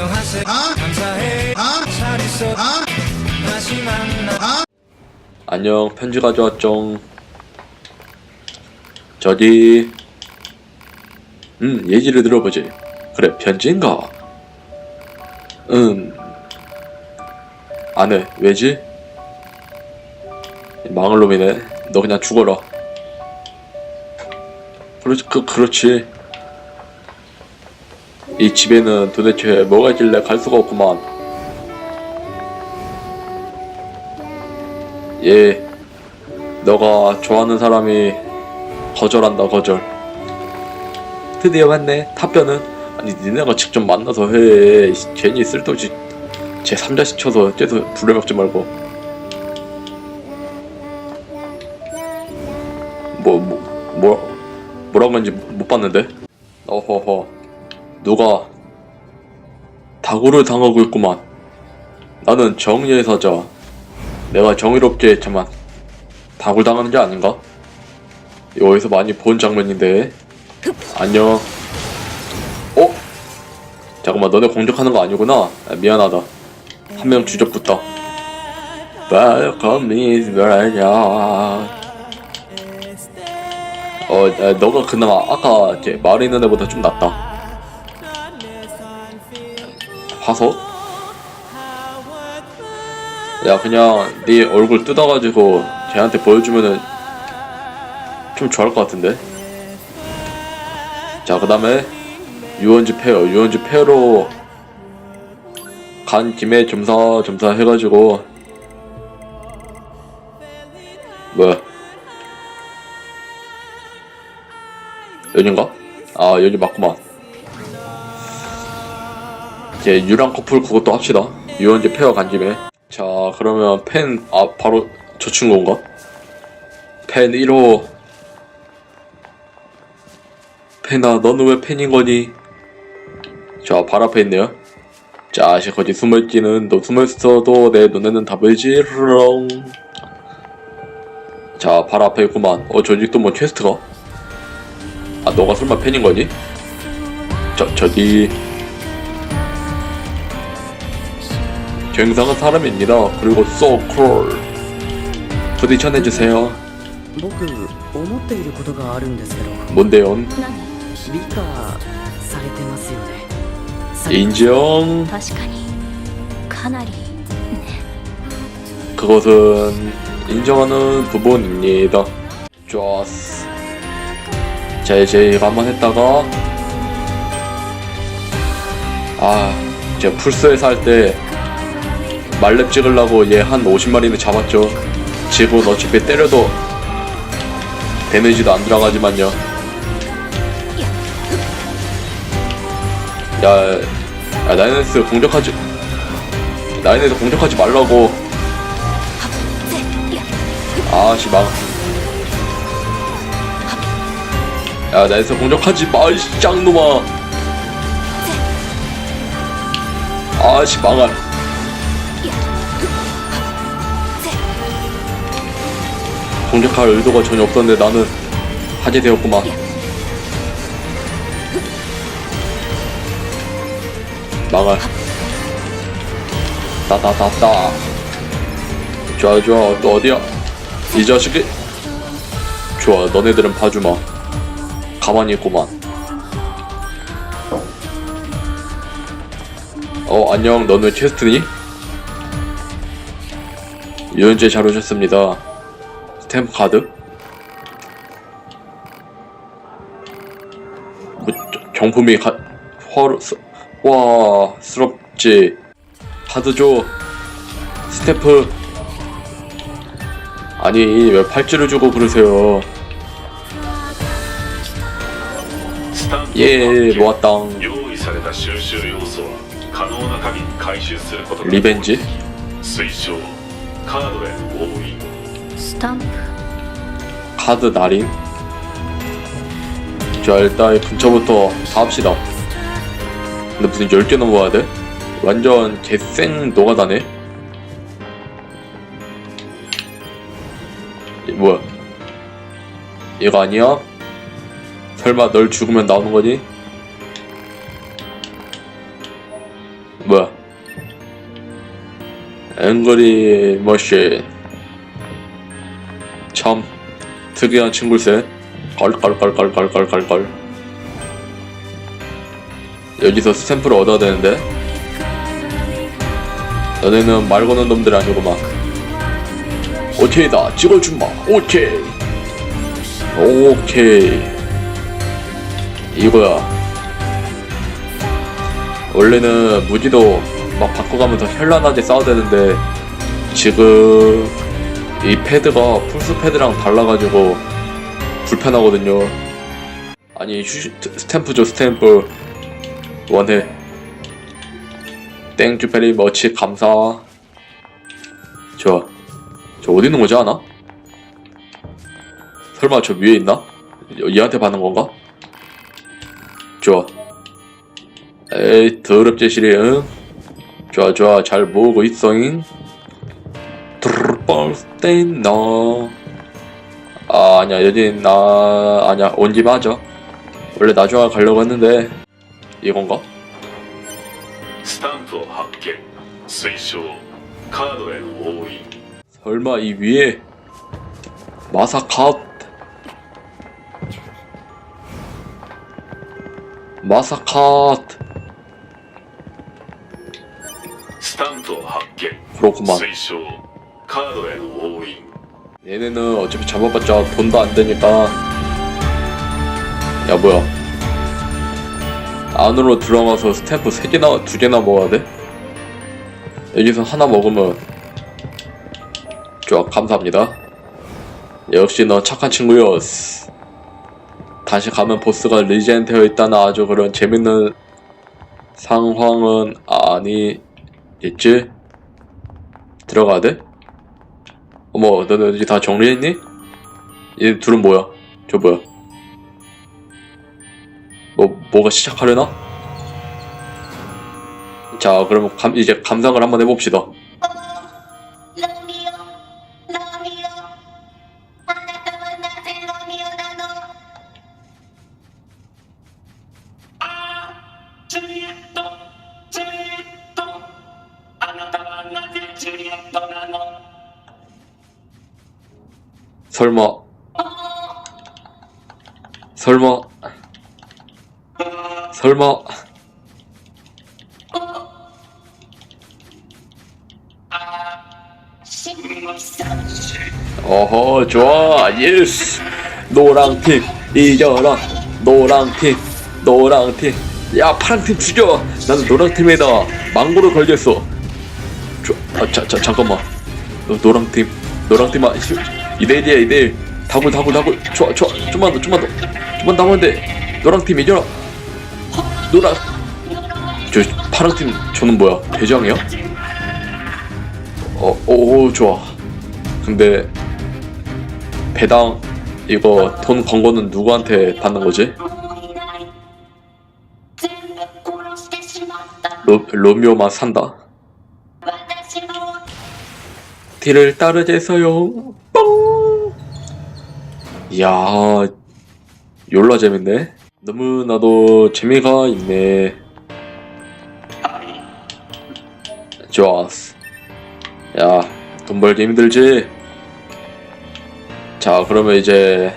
안녕하세요. 감사해. 잘 있어. 다시 만나. 안녕 편지 가져왔쩡 저기 음 예지를 들어보지. 그래 편지인가? 음. 안해. 왜지? 망할 놈이네. 너 그냥 죽어라. 그렇지 그, 그렇지 이 집에는 도대체 뭐가 있길래 갈 수가 없구만. 예 너가 좋아하는 사람이 거절한다 거절. 드디어 왔네 답변은. 아니 니네가 직접 만나서 해. 이, 괜히 쓸데없이 제 3자 시켜서 째서 불러먹지 말고. 뭐, 뭐, 뭐 뭐라고 했는지 못 봤는데? 어허허 누가 다구를 당하고 있구만. 나는 정의의 사자. 내가 정의롭게 했지만 다굴 당하는 게 아닌가? 어디서 많이 본 장면인데. 안녕. 어? 잠깐만 너네 공격하는 거 아니구나. 아, 미안하다. 한 명 주접붙다 Welcome is very 어 아, 너가 그나마 아까 있는 애보다 좀 낫다 화석? 야 그냥 네 얼굴 뜯어가지고 걔한테 보여주면은 좀 좋아할 것 같은데 자 그 다음에 유원지 페어 유원지 페어로 간 김에 점사 점사 해가지고 뭐야 여긴가? 아 여기 맞구만 이제 유랑 커플 그것도 합시다 유원지 페어 간 김에 자 그러면 펜 아 바로 저 친구인가? 펜 1호 펜아 너는 왜 펜인 거니? 자 발 앞에 있네요 자 거기 숨어있기는 너 숨어있어도 내 눈에는 다 보이지롱 자 발 앞에 있구만 어또뭐 퀘스트가? 아 너가 설마 펜인 거니? 저 저기 굉장한 사람입니다. 그리고 소콜 부디 전해주세요. 僕思っていることがあるんですけど 뭔데요? 美化されてますよねされて 인정. 確かにかなり 그것은 인정하는 부분입니다. 좋았어. 자 이제 이거 한번 했다가 아 제가 풀스에서 할 때 말렙 찍으려고 얘 한 50마리는 잡았죠. 지금 어차피 때려도 데미지도 안 들어가지만요. 야, 야 나이너스 공격하지 나이너스 공격하지 말라고. 아씨 망. 야 나이너스 공격하지 마, 이 짱놈아. 아씨 망할. 공격할 의도가 전혀 없었는데 나는 하게 되었구만. 망할. 따따따따. 좋아 좋아 또 어디야? 이 자식이. 좋아 너네들은 봐주마. 가만히 있구만. 어 안녕 너는 퀘스트니? 유현재 잘 오셨습니다. 템 가드? 뭐 정품이 가 화로 와 스럽지. 카드 줘 스태프. 아니 왜 팔찌를 주고 그러세요? 예 모았다 리벤지? 스탬프 카드 날인? 자 일단 근처부터 사합시다. 근데 무슨 10개 넘어가야 돼? 완전 개센 노가다네. 뭐야? 이거 아니야? 설마 널 죽으면 나오는 거니? 뭐야? 앵그리 머신. 참 특이한 친구일세 껄껄껄껄껄껄껄껄 여기서 스탬프를 얻어야 되는데 너네는 말 거는 놈들 아니구만 오케이다 찍어준마 오케이. 오케이. 이거야. 원래는 무기도 막 바꿔가면서 현란하게 싸워야 되는데 지금 이 패드가 풀스 패드랑 달라가지고 불편하거든요. 아니 휴, 스탬프죠 스탬프. 원해. 땡큐 페리 머치 감사. 좋아. 저 어디 있는 거지 않아? 설마 저 위에 있나? 얘한테 받는 건가? 좋아. 에이 더럽지 시리 응? 좋아 좋아. 잘 모으고 있어잉 드르벌스테인 너 아, 아니야 여기 나 아니야 온 집 하자 원래 나중에 가려고 했는데 이건가? スタンプを発見推奨カードへの押印 설마 이 위에 마사카 마사카 スタンプを発見 그렇구만 推奨 카드엔 오인 얘네는 어차피 잡아봤자 돈도 안 되니까 야 뭐야 안으로 들어가서 스탬프 3개나 2개나 먹어야 돼? 여기서 하나 먹으면 좋아 감사합니다 역시 너 착한 친구였어 다시 가면 보스가 리젠되어 있다는 아주 그런 재밌는 상황은 아니겠지? 들어가야 돼? 어머, 너네 여기 다 정리했니? 얘 둘은 뭐야? 저 뭐야? 뭐, 뭐가 시작하려나? 자, 그러면 감, 이제 감상을 한번 해봅시다. 설마, 설마, 어허, 좋아, 예스! 노랑팀, 이겨라! 노랑팀, 노랑팀. 야, 파랑팀 죽여! 나는 노랑팀에다 망고를 걸겠어. 저, 아, 자, 자, 잠깐만. 너 노랑팀, 노랑팀, 아, 2대1이야, 2대1. 다굴, 다굴, 다굴. 좋아, 좋아. 좀만 더, 좀만 더. 뭐 남았는데 너랑 팀 이겨라 노랑 저 파랑 팀 저는 뭐야 대장이야? 어, 어 오, 좋아 근데 배당 이거 돈 광고는 누구한테 받는 거지? 로, 로미오만 산다 뒤를 따르게서요 뻥! 이야 열라 재밌네. 너무나도 재미가 있네. 좋았어. 야, 돈 벌기 힘들지? 자, 그러면 이제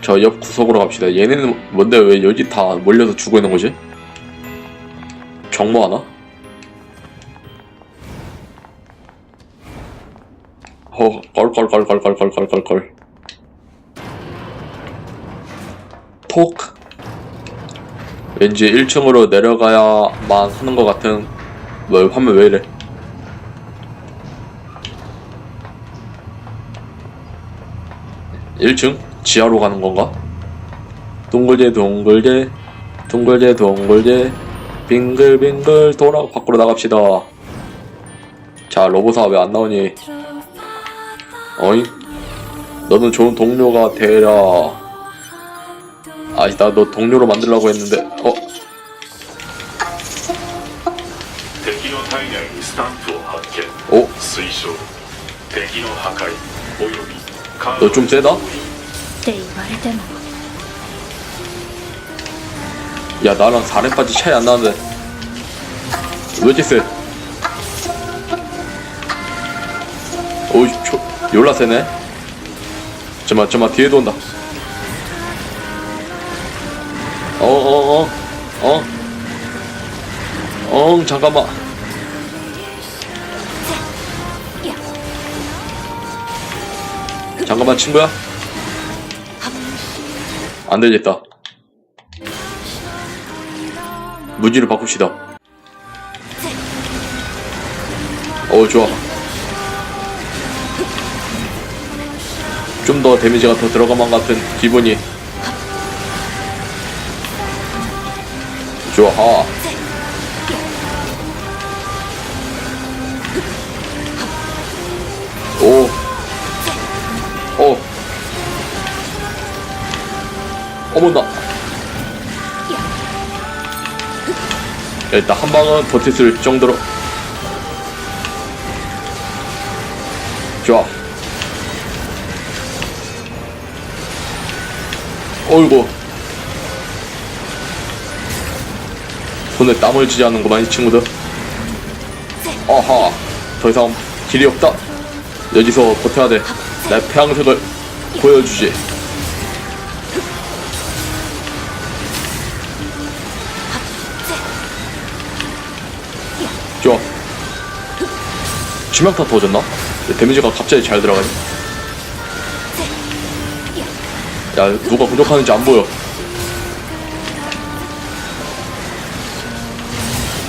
저 옆 구석으로 갑시다. 얘네는 뭔데 왜 여기 다 몰려서 죽어 있는 거지? 정모 하나? 어, 껄껄껄껄껄껄껄껄. 톡. 왠지 1층으로 내려가야만 하는 것 같은. 뭐 화면 왜 이래? (1층) 지하로 가는 건가? 동글제 동글제 동글제 동글제 빙글빙글 돌아 밖으로 나갑시다 자 로보사 왜 안 나오니 어이? 너는 좋은 동료가 되라. 아, 나 너 동료로 만들려고 했는데, 어? 敵の体内にスタンプを発見 어? 推奨敵の破壊およびカー 너 ド 좀 세다? って言われても 야, 나랑 4렙까지 차이 안 나는데. 왜 이렇게 세? 오이 초 열라 세네 잠깐만 잠깐만 뒤에도 온다 어어어 어? 어 잠깐만. 잠깐만 친구야. 안 되겠다. 무지를 바꿉시다. 어 좋아. 좀 더 데미지가 더 들어가만 같은 기분이 좋아 하. 오. 어. 어머나. 일단 한 방은 버틸 수 있을 정도로. 좋아. 어이구. 손에 땀을 쥐지 않는구만 이 친구들. 아하. 더 이상 길이 없다. 여기서 버텨야 돼. 내 폐양색을 보여주지. 좋아. 치명타 터졌나? 데미지가 갑자기 잘 들어가네. 야, 누가 공격하는지 안 보여.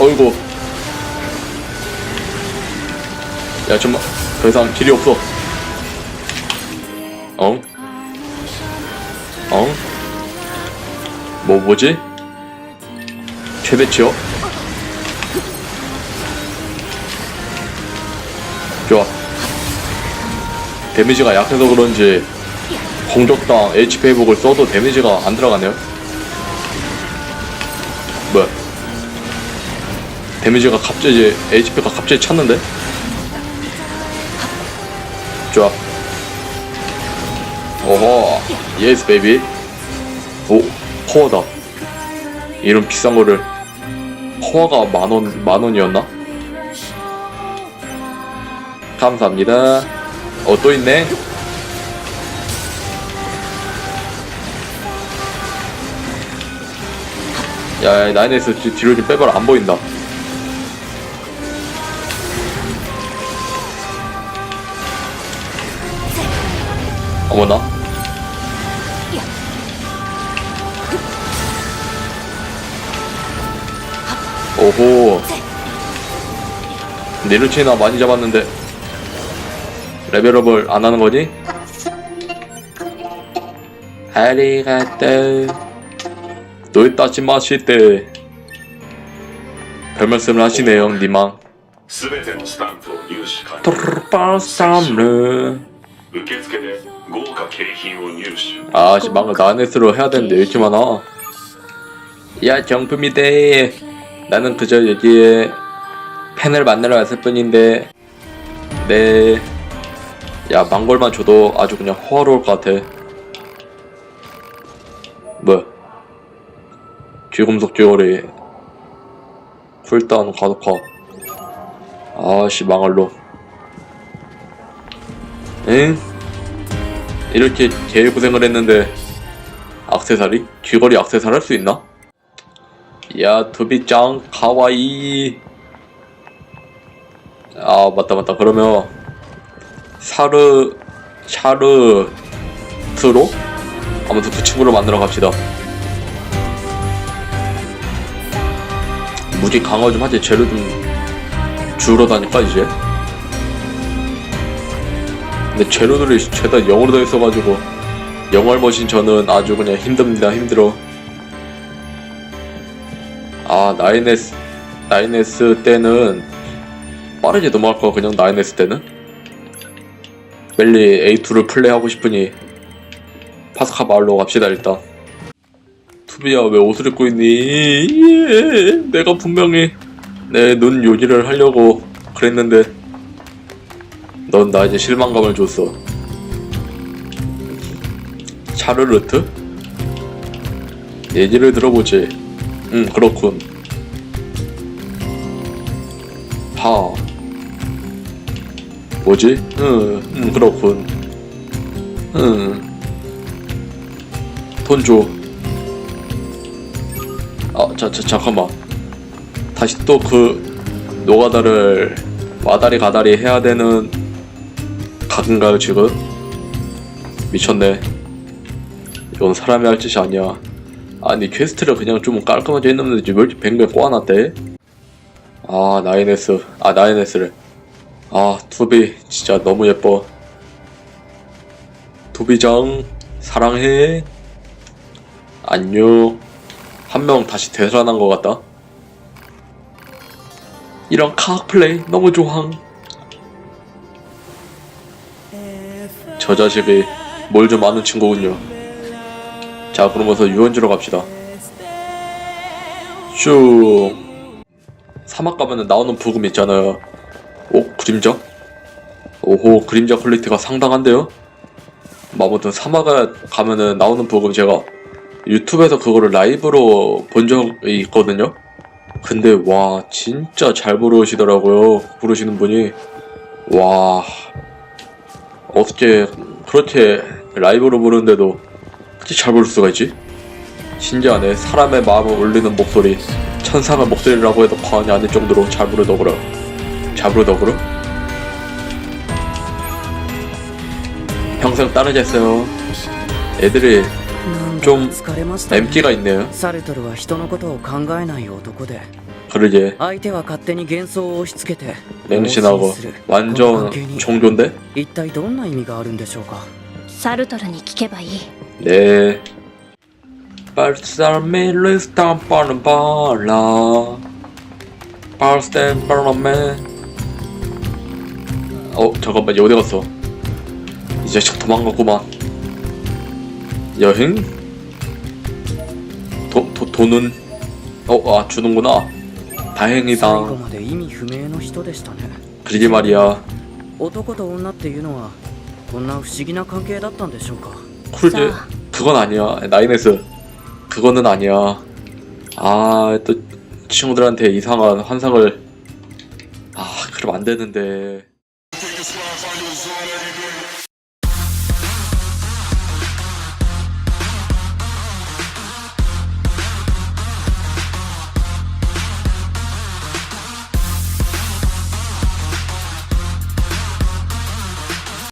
어이구. 야, 정말, 더 이상 길이 없어. 엉? 엉? 뭐, 뭐지? 최대치요? 좋아. 데미지가 약해서 그런지, 공격당 HP 회복을 써도 데미지가 안 들어가네요. 데미지가 갑자기, HP가 갑자기 찼는데? 좋아. 오호. 예스, 베이비. 오, 퍼워다. 이런 비싼 거를. 퍼워가 만 원, 만 원이었나? 감사합니다. 어, 또 있네. 야, 야, 나인에서 뒤- 뒤로 좀 빼봐라. 안 보인다. 꼬나? 오호 네르치나 많이 잡았는데 레벨업을 안 하는 거니? 아리가또 너희 따지 마실 때 별말씀을 하시네요 니망 트르르르 受付で豪華景品を入手 아씨 망을 나네스로 해야 되는데 왜 이렇게 많아 야 정품이대 나는 그저 여기에 팬을 만나러 왔을 뿐인데 네야 망골만 줘도 아주 그냥 호화로울 것 같아 뭐야 귀금속 쥐어리 쿨다운 가독화 아씨 망할로 응? 이렇게 개고생을 했는데 악세사리? 귀걸이 악세사리 할 수 있나? 야 도비짱 가와이 아 맞다 맞다 그러면 사르 샤르 트로? 아무튼 그 친구를 만나러 갑시다 무지 강화 좀 하지 쟤를 좀 주우러 다닐까 이제 근데 재료들이 죄다 영어로 되어 있어가지고 영어를 보신 저는 아주 그냥 힘듭니다 힘들어. 아 9S 9S 때는 빠르게 넘어갈 거 그냥 9S 때는? 빨리 A2를 플레이하고 싶으니 파스카 마을로 갑시다 일단. 투비야 왜 옷을 입고 있니? 예, 내가 분명히 내 눈 요리를 하려고 그랬는데 넌 나에게 실망감을 줬어. 샤르르트? 얘기를 들어보지. 응, 그렇군. 하. 뭐지? 응, 음, 그렇군. 응. 돈 줘. 아, 자, 자, 잠깐만. 다시 또 그 노가다를 와다리 가다리 해야 되는 각인가요, 지금? 미쳤네. 이건 사람이 할 짓이 아니야. 아니, 퀘스트를 그냥 좀 깔끔하게 했는데 왜 이렇게 뱅뱅 꼬아놨대? 아, 나인에스. 아, 나인에스를. 아, 투비. 진짜 너무 예뻐. 투비장, 사랑해. 안녕. 한 명 다시 되살아난 것 같다. 이런 카악 플레이 너무 좋아. 저 자식이 뭘 좀 아는 친구군요. 자, 그러면서 유원지로 갑시다. 슈. 사막 가면은 나오는 부금 있잖아요. 오, 그림자? 오호, 그림자 퀄리티가 상당한데요? 뭐 아무튼 사막에 가면은 나오는 부금 제가 유튜브에서 그거를 라이브로 본 적이 있거든요? 근데 와, 진짜 잘 부르시더라고요. 부르시는 분이. 와, 어떻게 그렇게 라이브로 부르는데도 그렇게 잘 부를 수가 있지? 신기하네. 사람의 마음을 울리는 목소리. 천상의 목소리라고 해도 과언이 아닐 정도로 잘 부르더구나. 잘 부르더구나. 평생 따르겠어요. 애들이 なんだ좀 疲れましたね MT가 있네요. サルトルは人のことを考えない男で 그러게 相手は勝手に幻想を押し付けて 맹신하고 妄信する 완전 この関係に 종교인데? 一体どんな意味があるんでしょうかサルトルに聞けばいい 네. 발사미를 스tam파는 발라 발스텐 발라맨 어 잠깐만 얘 어디 갔어 이 자식 도망갔구만 여행? 도, 도, 돈은 어, 아 주는구나 最 다행이다 後まで意味不明の人でしたね 그러게 말이야 男と女っていうのはこんな不思議な関係だったんでしょうか 쿨게 자. 그건 아니야 나인에스 그거는 아니야 아 또 친구들한테 이상한 환상을 아 그럼 안 되는데